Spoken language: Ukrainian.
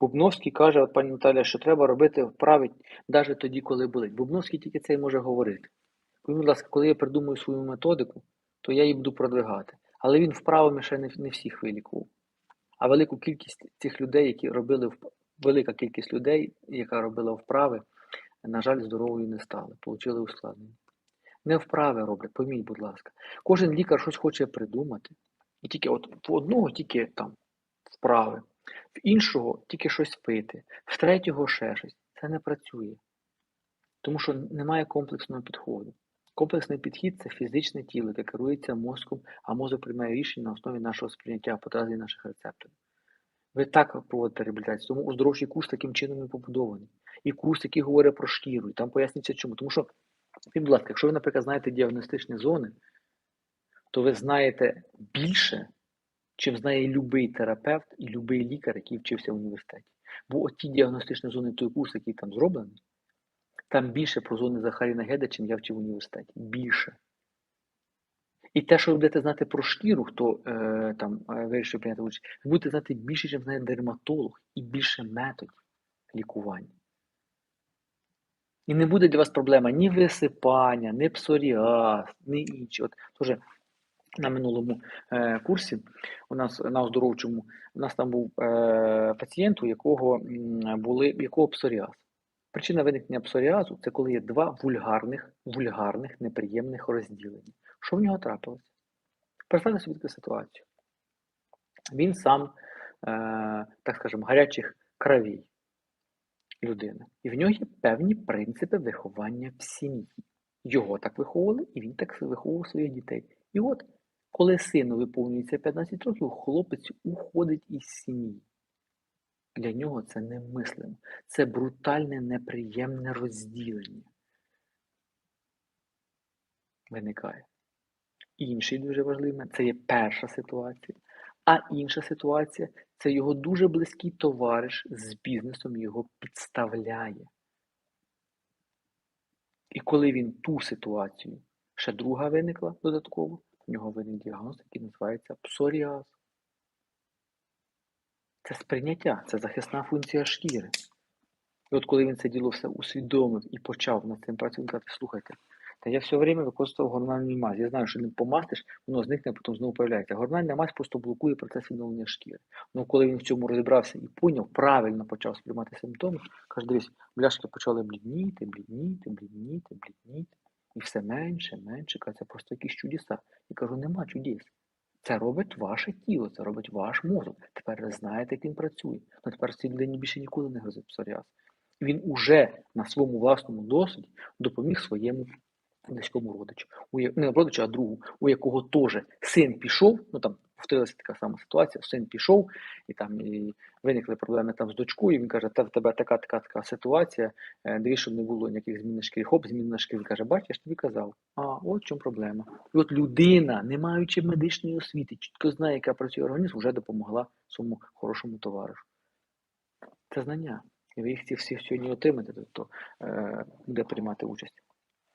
Бубновський каже, от пані Наталя, що треба робити вправи навіть тоді, коли болить. Бубновський тільки це й може говорити. Будь ласка, коли я придумаю свою методику, то я її буду продвигати. Але він вправами ще не, всіх вилікував. А велику кількість цих людей, які робили велика кількість людей, яка робила вправи, на жаль, здоровою не стали, отримали ускладнення. Не вправи роблять, пойміть, будь ласка. Кожен лікар щось хоче придумати. І тільки от в одного тільки там вправи, в іншого тільки щось пити, в третього ще щось. Це не працює. Тому що немає комплексного підходу. Комплексний підхід це фізичне тіло, яке керується мозком, а мозок приймає рішення на основі нашого сприйняття потенції наших рецепторів. Ви так проводите реабілітацію, тому оздоровчий курс таким чином і побудований. І курс, який говорить про шкіру, і там пояснюється чому. Тому що, будь ласка, якщо ви, наприклад, знаєте діагностичні зони, то ви знаєте більше, чим знає будь-який терапевт і будь-який лікар, який вчився в університеті. Бо от ті діагностичні зони, той курс, який там зроблений, там більше про зони Захаріна Геда, чим я вчив в університеті. Більше. І те, що ви будете знати про шкіру, хто е, там е, вирішив прийняти участь, ви будете знати більше, ніж знає дерматолог, і більше методів лікування. І не буде для вас проблема ні висипання, ні псоріаз, ні інші. От теж на минулому е, курсі у нас на оздоровчому у нас там був е, пацієнт, у якого м, були якого псоріаз. Причина виникнення псоріазу це коли є два вульгарних, вульгарних, неприємних розділення. Що в нього трапилося? Представте собі таку ситуацію. Він сам, е, так скажемо, гарячих кровей людина. І в нього є певні принципи виховання в сім'ї. Його так виховували, і він так виховував своїх дітей. І от, коли сину виповнюється 15 років, хлопець уходить із сім'ї. Для нього це немислимо. Це брутальне, неприємне розділення. Виникає. Інший дуже важливий це є перша ситуація. А інша ситуація це його дуже близький товариш з бізнесом його підставляє. І коли він ту ситуацію, ще друга виникла додатково, в нього виник діагноз, який називається псоріаз. Це сприйняття, це захисна функція шкіри. І от коли він це діло все усвідомив і почав над цим працювати, він слухайте, та я все время використовував гормональну мазь. Я знаю, що не помастиш, воно зникне, потім знову появляється. Гормональна мазь просто блокує процес відновлення шкіри. Ну коли він в цьому розібрався і поняв, правильно почав сприймати симптоми, каже, дивись, бляшки почали блідніти, блідніти, блідніти, блідніти. І все менше, менше. Каже, це просто якісь чудеса. Я кажу, нема чудес. Це робить ваше тіло, це робить ваш мозок. Тепер ви знаєте, як він працює. Ну тепер цій людині більше ніколи не грозить псоріаз. Він уже на своєму власному досвіді допоміг своєму близькому родичу, у не родичу, а другу, у якого теж син пішов, ну там повторилася така сама ситуація, син пішов, і там і виникли проблеми там з дочкою. Він каже, та в тебе така, така, така ситуація. е, Дивись, щоб не було ніяких змін на шкірі. Хоп, змін на шкірі. Каже, бачиш, я ж тобі казав. А от в чому проблема. І от людина, не маючи медичної освіти, чітко знає, яка працює організм, вже допомогла своєму хорошому товаришу. Це знання. І ви їх ці всі сьогодні отримаєте, тобто е, буде приймати участь.